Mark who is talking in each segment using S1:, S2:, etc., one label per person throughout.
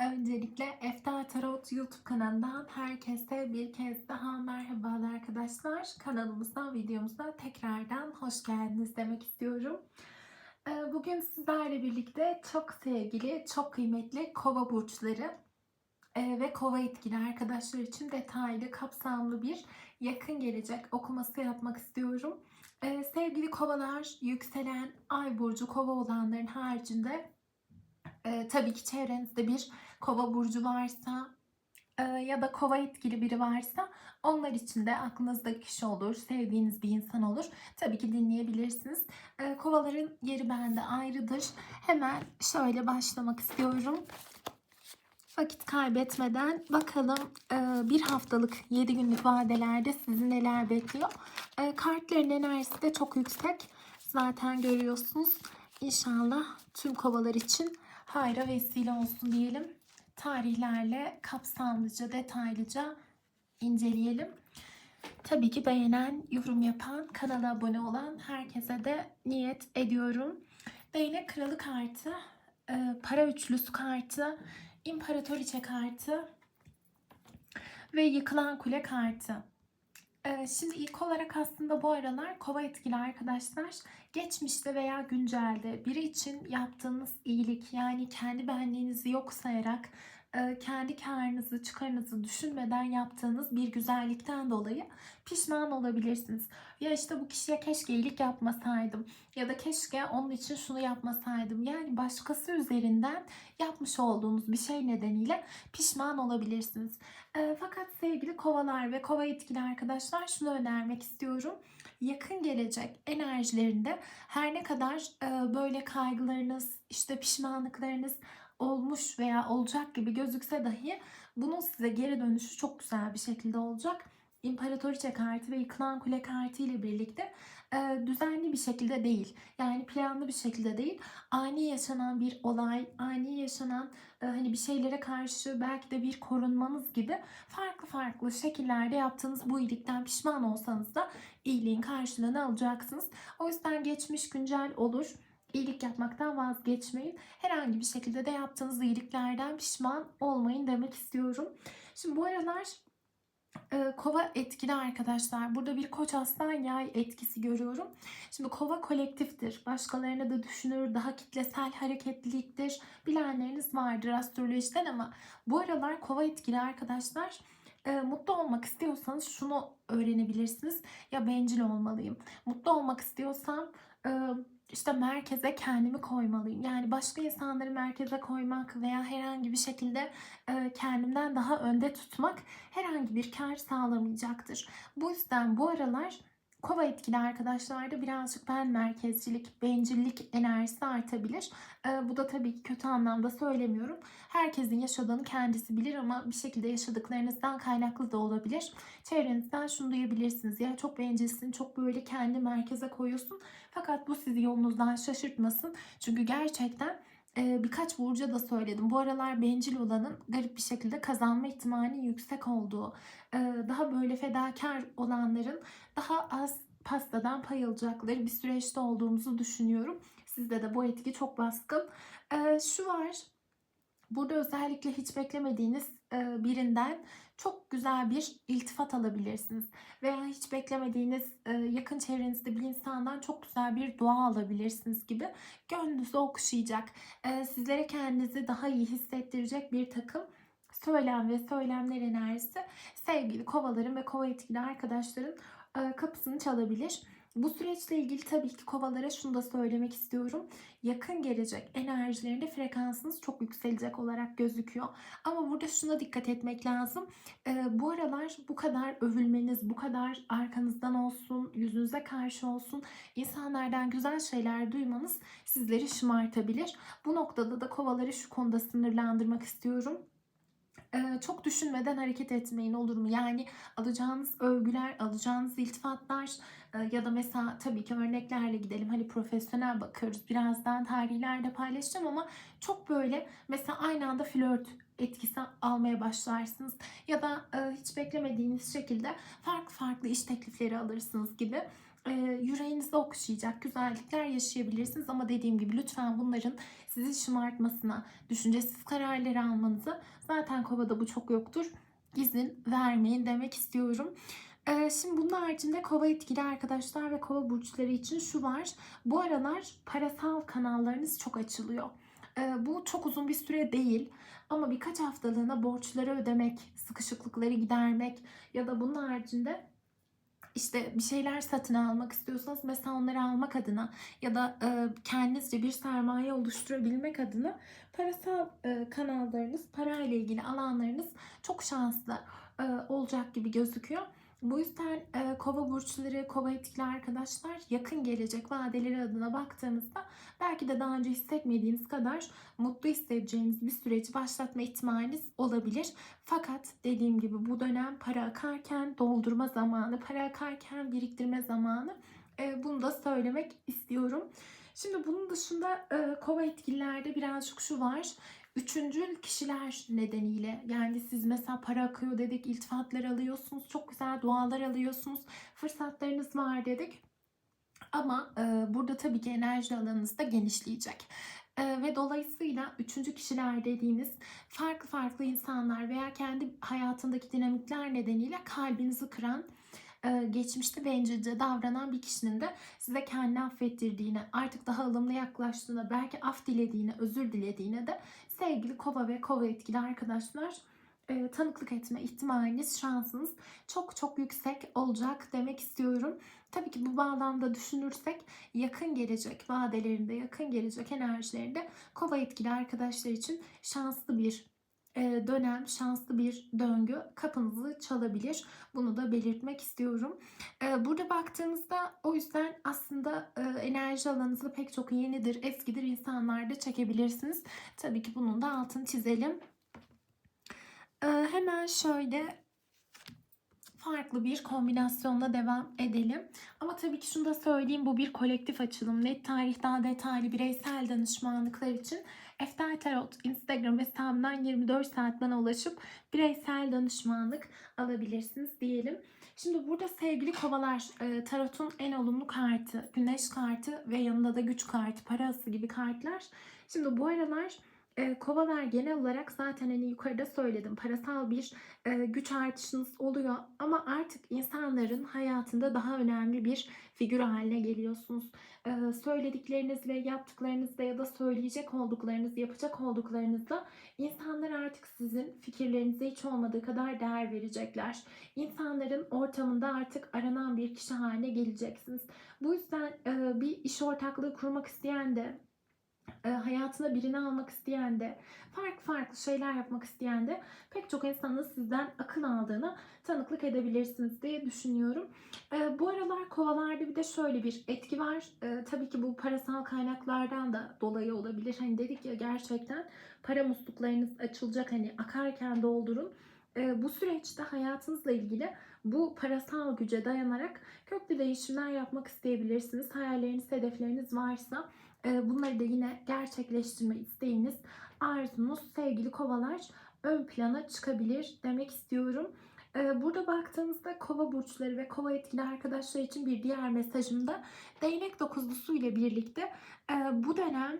S1: Öncelikle Efta Tarot YouTube kanalından herkese bir kez daha merhabalar arkadaşlar. Kanalımıza, videomuza tekrardan hoş geldiniz demek istiyorum. Ee, Bugün sizlerle birlikte çok sevgili, çok kıymetli kova burçları e, ve kova etkili arkadaşlar için detaylı, kapsamlı bir yakın gelecek okuması yapmak istiyorum. Ee, Sevgili kovalar, yükselen ay burcu kova olanların haricinde e, tabii ki çevrenizde bir kova burcu varsa e, ya da kova etkili biri varsa onlar için de aklınızda kişi olur, sevdiğiniz bir insan olur. Tabii ki dinleyebilirsiniz. E, kovaların yeri bende ayrıdır. Hemen şöyle başlamak istiyorum. Vakit kaybetmeden bakalım e, bir haftalık 7 günlük vadelerde sizi neler bekliyor. E, kartların enerjisi de çok yüksek. Zaten görüyorsunuz. İnşallah tüm kovalar için hayra vesile olsun diyelim. Tarihlerle kapsamlıca, detaylıca inceleyelim. Tabii ki beğenen, yorum yapan, kanala abone olan herkese de niyet ediyorum. Değnek kralı kartı, e, para üçlüsü kartı, imparatoriçe kartı ve yıkılan kule kartı. Ee, Şimdi ilk olarak aslında bu aralar kova etkili arkadaşlar geçmişte veya güncelde biri için yaptığınız iyilik yani kendi benliğinizi yok sayarak kendi karınızı çıkarınızı düşünmeden yaptığınız bir güzellikten dolayı pişman olabilirsiniz. Ya işte bu kişiye keşke iyilik yapmasaydım ya da keşke onun için şunu yapmasaydım. Yani başkası üzerinden yapmış olduğunuz bir şey nedeniyle pişman olabilirsiniz. E, fakat sevgili kovalar ve kova etkili arkadaşlar şunu önermek istiyorum. Yakın gelecek enerjilerinde her ne kadar e, böyle kaygılarınız, işte pişmanlıklarınız olmuş veya olacak gibi gözükse dahi bunun size geri dönüşü çok güzel bir şekilde olacak. İmparatoriçe kartı ve yıkılan kule kartı ile birlikte e, düzenli bir şekilde değil. Yani planlı bir şekilde değil. Ani yaşanan bir olay, ani yaşanan e, hani bir şeylere karşı belki de bir korunmanız gibi farklı farklı şekillerde yaptığınız bu iyilikten pişman olsanız da iyiliğin karşılığını alacaksınız. O yüzden geçmiş güncel olur. İyilik yapmaktan vazgeçmeyin. Herhangi bir şekilde de yaptığınız iyiliklerden pişman olmayın demek istiyorum. Şimdi bu aralar e, kova etkili arkadaşlar. Burada bir koç aslan yay etkisi görüyorum. Şimdi kova kolektiftir. Başkalarını da düşünür. Daha kitlesel hareketliliktir. Bilenleriniz vardır astrolojiden ama bu aralar kova etkili arkadaşlar. E, mutlu olmak istiyorsanız şunu öğrenebilirsiniz. Ya bencil olmalıyım. Mutlu olmak istiyorsam e, işte merkeze kendimi koymalıyım. Yani başka insanları merkeze koymak veya herhangi bir şekilde e, kendimden daha önde tutmak herhangi bir kar sağlamayacaktır. Bu yüzden bu aralar Kova etkili arkadaşlarda birazcık ben merkezcilik, bencillik enerjisi artabilir. Ee, bu da tabii ki kötü anlamda söylemiyorum. Herkesin yaşadığını kendisi bilir ama bir şekilde yaşadıklarınızdan kaynaklı da olabilir. Çevrenizden şunu duyabilirsiniz. Ya çok bencilsin, çok böyle kendi merkeze koyuyorsun. Fakat bu sizi yolunuzdan şaşırtmasın. Çünkü gerçekten e, birkaç burca da söyledim. Bu aralar bencil olanın garip bir şekilde kazanma ihtimali yüksek olduğu, daha böyle fedakar olanların daha az pastadan pay alacakları bir süreçte olduğumuzu düşünüyorum. Sizde de bu etki çok baskın. Şu var, burada özellikle hiç beklemediğiniz birinden çok güzel bir iltifat alabilirsiniz. Veya hiç beklemediğiniz e, yakın çevrenizde bir insandan çok güzel bir dua alabilirsiniz gibi gönlünüzü okşayacak. E, sizlere kendinizi daha iyi hissettirecek bir takım söylem ve söylemler enerjisi sevgili kovaların ve kova etkili arkadaşların e, kapısını çalabilir. Bu süreçle ilgili tabii ki kovalara şunu da söylemek istiyorum. Yakın gelecek enerjilerinde frekansınız çok yükselecek olarak gözüküyor. Ama burada şuna dikkat etmek lazım. Ee, bu aralar bu kadar övülmeniz, bu kadar arkanızdan olsun, yüzünüze karşı olsun, insanlardan güzel şeyler duymanız sizleri şımartabilir. Bu noktada da kovaları şu konuda sınırlandırmak istiyorum çok düşünmeden hareket etmeyin olur mu? Yani alacağınız övgüler, alacağınız iltifatlar ya da mesela tabii ki örneklerle gidelim. Hani profesyonel bakıyoruz. Birazdan tarihlerde paylaşacağım ama çok böyle mesela aynı anda flört etkisi almaya başlarsınız. Ya da hiç beklemediğiniz şekilde farklı farklı iş teklifleri alırsınız gibi e, yüreğinizi okşayacak güzellikler yaşayabilirsiniz. Ama dediğim gibi lütfen bunların sizi şımartmasına, düşüncesiz kararlar almanıza zaten kovada bu çok yoktur. İzin vermeyin demek istiyorum. Ee, Şimdi bunun haricinde kova etkili arkadaşlar ve kova burçları için şu var. Bu aralar parasal kanallarınız çok açılıyor. Ee, Bu çok uzun bir süre değil ama birkaç haftalığına borçları ödemek, sıkışıklıkları gidermek ya da bunun haricinde işte bir şeyler satın almak istiyorsanız mesela onları almak adına ya da e, kendinizce bir sermaye oluşturabilmek adına parasal e, kanallarınız, parayla ilgili alanlarınız çok şanslı e, olacak gibi gözüküyor. Bu yüzden e, kova burçları, kova etkili arkadaşlar yakın gelecek vadeleri adına baktığımızda belki de daha önce hissetmediğiniz kadar mutlu hissedeceğiniz bir süreci başlatma ihtimaliniz olabilir. Fakat dediğim gibi bu dönem para akarken doldurma zamanı, para akarken biriktirme zamanı. E, bunu da söylemek istiyorum. Şimdi bunun dışında e, kova etkililerde birazcık şu var. Üçüncül kişiler nedeniyle yani siz mesela para akıyor dedik, iltifatlar alıyorsunuz, çok güzel dualar alıyorsunuz, fırsatlarınız var dedik. Ama e, burada tabii ki enerji alanınız da genişleyecek. E, ve dolayısıyla üçüncü kişiler dediğimiz farklı farklı insanlar veya kendi hayatındaki dinamikler nedeniyle kalbinizi kıran, geçmişte bencilce davranan bir kişinin de size kendini affettirdiğine, artık daha ılımlı yaklaştığına, belki af dilediğine, özür dilediğine de sevgili kova ve kova etkili arkadaşlar e, tanıklık etme ihtimaliniz, şansınız çok çok yüksek olacak demek istiyorum. Tabii ki bu bağlamda düşünürsek yakın gelecek vadelerinde, yakın gelecek enerjilerinde kova etkili arkadaşlar için şanslı bir e, dönem, şanslı bir döngü kapınızı çalabilir. Bunu da belirtmek istiyorum. E, Burada baktığınızda o yüzden aslında e, enerji alanınızı pek çok yenidir, eskidir insanlarda çekebilirsiniz. Tabii ki bunun da altını çizelim. E, Hemen şöyle farklı bir kombinasyonla devam edelim. Ama tabii ki şunu da söyleyeyim bu bir kolektif açılım. Net tarih daha detaylı bireysel danışmanlıklar için Eftel Tarot Instagram hesabından 24 saat bana ulaşıp bireysel danışmanlık alabilirsiniz diyelim. Şimdi burada sevgili kovalar e, tarotun en olumlu kartı, güneş kartı ve yanında da güç kartı, parası gibi kartlar. Şimdi bu aralar e, kovalar genel olarak zaten hani yukarıda söyledim parasal bir e, güç artışınız oluyor ama artık insanların hayatında daha önemli bir figür haline geliyorsunuz. E, söyledikleriniz ve yaptıklarınızda ya da söyleyecek olduklarınız, yapacak olduklarınızda insanlar artık sizin fikirlerinize hiç olmadığı kadar değer verecekler. İnsanların ortamında artık aranan bir kişi haline geleceksiniz. Bu yüzden e, bir iş ortaklığı kurmak isteyen de hayatına birini almak isteyen de, farklı farklı şeyler yapmak isteyen de pek çok insanın sizden akıl aldığını tanıklık edebilirsiniz diye düşünüyorum. E, bu aralar kovalarda bir de şöyle bir etki var. E, tabii ki bu parasal kaynaklardan da dolayı olabilir. Hani dedik ya gerçekten para musluklarınız açılacak hani akarken doldurun. E, bu süreçte hayatınızla ilgili bu parasal güce dayanarak köklü değişimler yapmak isteyebilirsiniz. Hayalleriniz, hedefleriniz varsa e, bunları da yine gerçekleştirme isteğiniz, arzunuz sevgili kovalar ön plana çıkabilir demek istiyorum. E, Burada baktığımızda kova burçları ve kova etkili arkadaşlar için bir diğer mesajım da değnek dokuzlusu ile birlikte e, bu dönem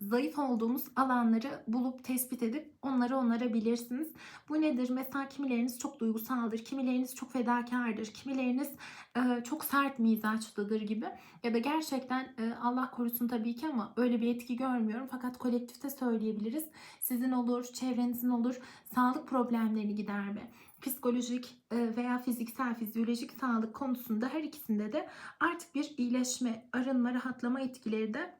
S1: zayıf olduğumuz alanları bulup tespit edip onları onarabilirsiniz. Bu nedir? Mesela kimileriniz çok duygusaldır, kimileriniz çok fedakardır, kimileriniz e, çok sert mizaçlıdır gibi. Ya da gerçekten e, Allah korusun tabii ki ama öyle bir etki görmüyorum. Fakat kolektifte söyleyebiliriz. Sizin olur, çevrenizin olur sağlık problemlerini giderme psikolojik e, veya fiziksel, fizyolojik sağlık konusunda her ikisinde de artık bir iyileşme, arınma, rahatlama etkileri de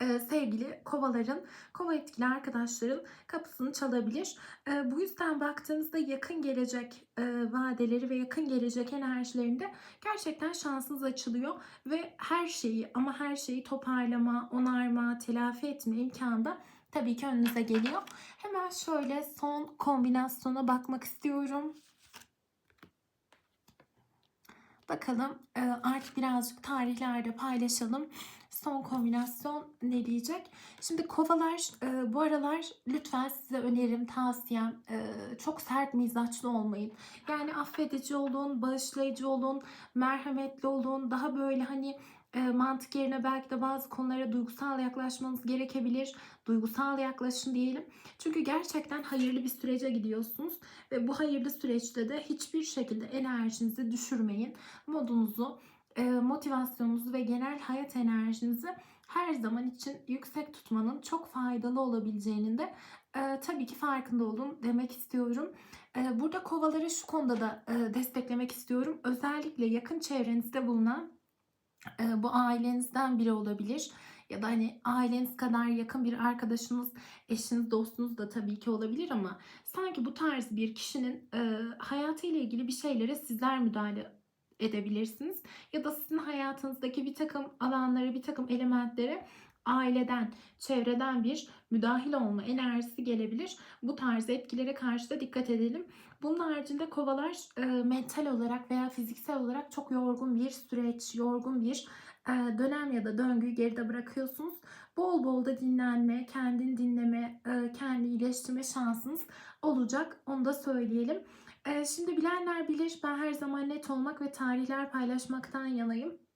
S1: e, sevgili kovaların, kova etkili arkadaşların kapısını çalabilir. E, bu yüzden baktığınızda yakın gelecek e, vadeleri ve yakın gelecek enerjilerinde gerçekten şansınız açılıyor ve her şeyi ama her şeyi toparlama, onarma, telafi etme imkanı da tabii ki önünüze geliyor. Hemen şöyle son kombinasyona bakmak istiyorum. Bakalım e, artık birazcık tarihlerde paylaşalım. son kombinasyon ne diyecek? Şimdi kovalar e, bu aralar lütfen size önerim, tavsiyem e, çok sert mizaçlı olmayın. Yani affedici olun, bağışlayıcı olun, merhametli olun. Daha böyle hani mantık yerine belki de bazı konulara duygusal yaklaşmanız gerekebilir. Duygusal yaklaşın diyelim. Çünkü gerçekten hayırlı bir sürece gidiyorsunuz ve bu hayırlı süreçte de hiçbir şekilde enerjinizi düşürmeyin. Modunuzu, motivasyonunuzu ve genel hayat enerjinizi her zaman için yüksek tutmanın çok faydalı olabileceğinin de e, tabii ki farkında olun demek istiyorum. E, burada kovaları şu konuda da e, desteklemek istiyorum. Özellikle yakın çevrenizde bulunan bu ailenizden biri olabilir ya da hani aileniz kadar yakın bir arkadaşınız, eşiniz, dostunuz da tabii ki olabilir ama sanki bu tarz bir kişinin e, hayatıyla ilgili bir şeylere sizler müdahale edebilirsiniz. Ya da sizin hayatınızdaki bir takım alanları, bir takım elementlere aileden, çevreden bir müdahil olma enerjisi gelebilir. Bu tarz etkilere karşı da dikkat edelim. Bunun haricinde kovalar e, mental olarak veya fiziksel olarak çok yorgun bir süreç, yorgun bir e, dönem ya da döngüyü geride bırakıyorsunuz. Bol bol da dinlenme, kendini dinleme, e, kendi iyileştirme şansınız olacak. Onu da söyleyelim. E, şimdi bilenler bilir ben her zaman net olmak ve tarihler paylaşmaktan yanayım.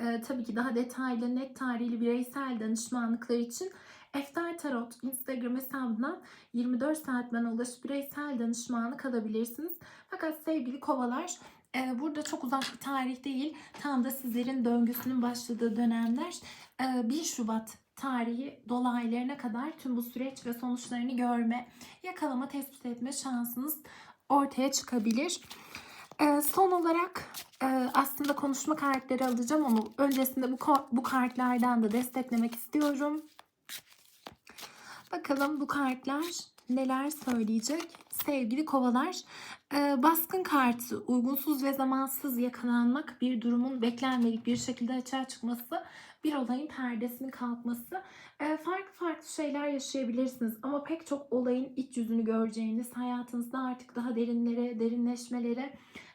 S1: E, tabii ki daha detaylı, net tarihli bireysel danışmanlıklar için Eftar Tarot Instagram hesabından 24 saat bana ulaşıp bireysel danışmanlık alabilirsiniz. Fakat sevgili kovalar e, burada çok uzak bir tarih değil. Tam da sizlerin döngüsünün başladığı dönemler 1 Şubat tarihi dolaylarına kadar tüm bu süreç ve sonuçlarını görme, yakalama, tespit etme şansınız ortaya çıkabilir. Ee, son olarak e, aslında konuşma kartları alacağım ama öncesinde bu, bu kartlardan da desteklemek istiyorum. Bakalım bu kartlar neler söyleyecek sevgili kovalar. E, baskın kartı uygunsuz ve zamansız yakalanmak bir durumun beklenmedik bir şekilde açığa çıkması bir olayın perdesinin kalkması. E, farklı farklı şeyler yaşayabilirsiniz ama pek çok olayın iç yüzünü göreceğiniz hayatınızda artık daha derinlere, derinleşmelere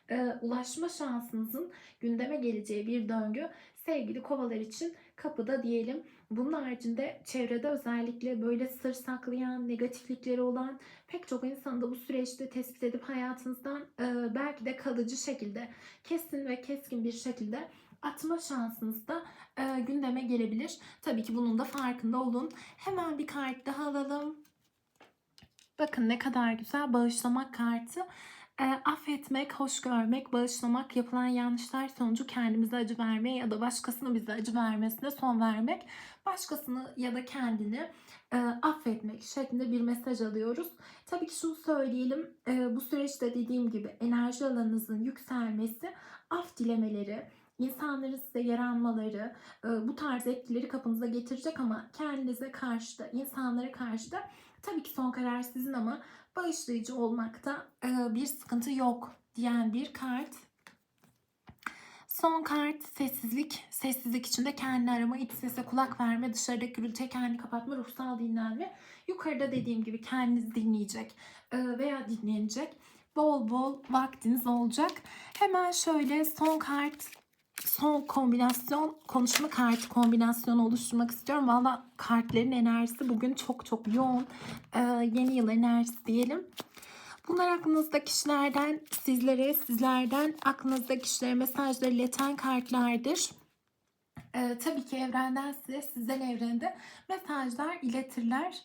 S1: e, ulaşma şansınızın gündeme geleceği bir döngü sevgili kovalar için kapıda diyelim. Bunun haricinde çevrede özellikle böyle sır saklayan, negatiflikleri olan pek çok insanı da bu süreçte tespit edip hayatınızdan e, belki de kalıcı şekilde kesin ve keskin bir şekilde atma şansınız da e, gündeme gelebilir. Tabii ki bunun da farkında olun. Hemen bir kart daha alalım. Bakın ne kadar güzel bağışlamak kartı. E, affetmek, hoş görmek, bağışlamak, yapılan yanlışlar sonucu kendimize acı vermeye ya da başkasının bize acı vermesine son vermek, başkasını ya da kendini e, affetmek şeklinde bir mesaj alıyoruz. Tabii ki şunu söyleyelim, e, bu süreçte dediğim gibi enerji alanınızın yükselmesi, af dilemeleri, insanların size yaranmaları, bu tarz etkileri kapınıza getirecek ama kendinize karşı da, insanlara karşı da tabii ki son karar sizin ama bağışlayıcı olmakta e, bir sıkıntı yok diyen bir kart. Son kart sessizlik. Sessizlik içinde kendi arama, iç sese kulak verme, dışarıdaki gürültüye kendi kapatma, ruhsal dinlenme. Yukarıda dediğim gibi kendiniz dinleyecek e, veya dinlenecek. Bol bol vaktiniz olacak. Hemen şöyle son kart son kombinasyon konuşma kartı kombinasyonu oluşturmak istiyorum. Valla kartların enerjisi bugün çok çok yoğun. Ee, yeni yıl enerjisi diyelim. Bunlar aklınızda kişilerden sizlere, sizlerden aklınızda kişilere mesajları ileten kartlardır. Ee, tabii ki evrenden size, sizden evrende mesajlar iletirler.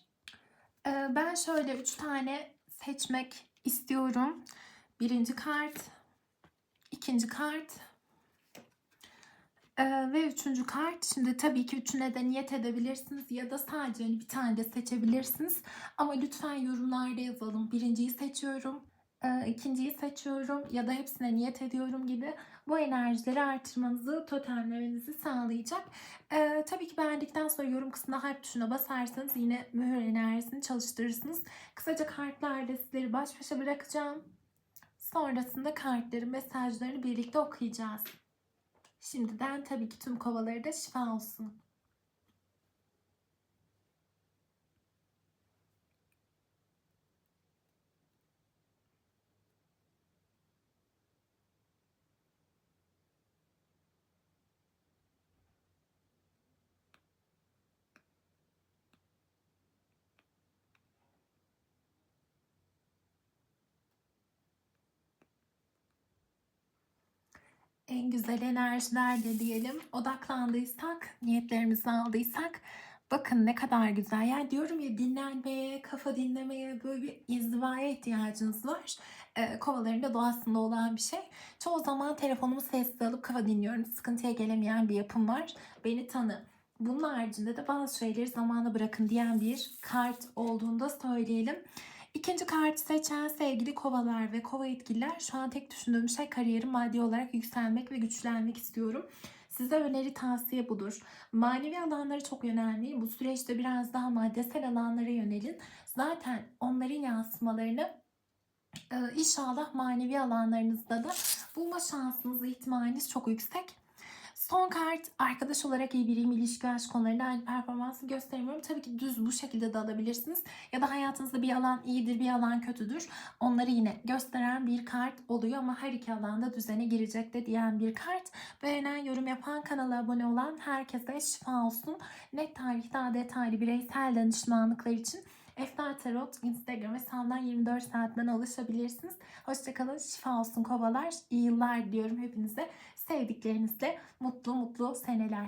S1: Ee, ben şöyle üç tane seçmek istiyorum. Birinci kart, ikinci kart, ee, ve üçüncü kart. Şimdi tabii ki üçüne de niyet edebilirsiniz ya da sadece hani bir tane de seçebilirsiniz. Ama lütfen yorumlarda yazalım. Birinciyi seçiyorum, e, ikinciyi seçiyorum ya da hepsine niyet ediyorum gibi bu enerjileri artırmanızı, totemlemenizi sağlayacak. Ee, tabii ki beğendikten sonra yorum kısmına hype tuşuna basarsanız yine mühür enerjisini çalıştırırsınız. Kısaca kartlarla sizleri baş başa bırakacağım. Sonrasında kartların mesajlarını birlikte okuyacağız. Şimdiden tabii ki tüm kovaları da şifa olsun. En güzel enerjilerle diyelim odaklandıysak, niyetlerimizi aldıysak bakın ne kadar güzel. Yani diyorum ya dinlenmeye, kafa dinlemeye böyle bir inzivaya ihtiyacınız var. Ee, kovaların da doğasında olan bir şey. Çoğu zaman telefonumu sessiz alıp kafa dinliyorum. Sıkıntıya gelemeyen bir yapım var. Beni tanı. Bunun haricinde de bazı şeyleri zamana bırakın diyen bir kart olduğunu da söyleyelim. İkinci kartı seçen sevgili kovalar ve kova etkililer şu an tek düşündüğüm şey kariyerim maddi olarak yükselmek ve güçlenmek istiyorum. Size öneri tavsiye budur. Manevi alanlara çok yönelmeyin. Bu süreçte biraz daha maddesel alanlara yönelin. Zaten onların yansımalarını e, inşallah manevi alanlarınızda da bulma şansınız, ihtimaliniz çok yüksek. Son kart arkadaş olarak iyi biriyim ilişki aşk konularında aynı performansı gösteremiyorum. Tabii ki düz bu şekilde de alabilirsiniz. Ya da hayatınızda bir alan iyidir bir alan kötüdür. Onları yine gösteren bir kart oluyor ama her iki alanda düzene girecek de diyen bir kart. Beğenen yorum yapan kanala abone olan herkese şifa olsun. Net tarih daha detaylı bireysel danışmanlıklar için Eftar Tarot Instagram hesabından 24 saatten ulaşabilirsiniz. Hoşçakalın, şifa olsun kovalar. İyi yıllar diliyorum hepinize. Sevdiklerinizle mutlu mutlu seneler.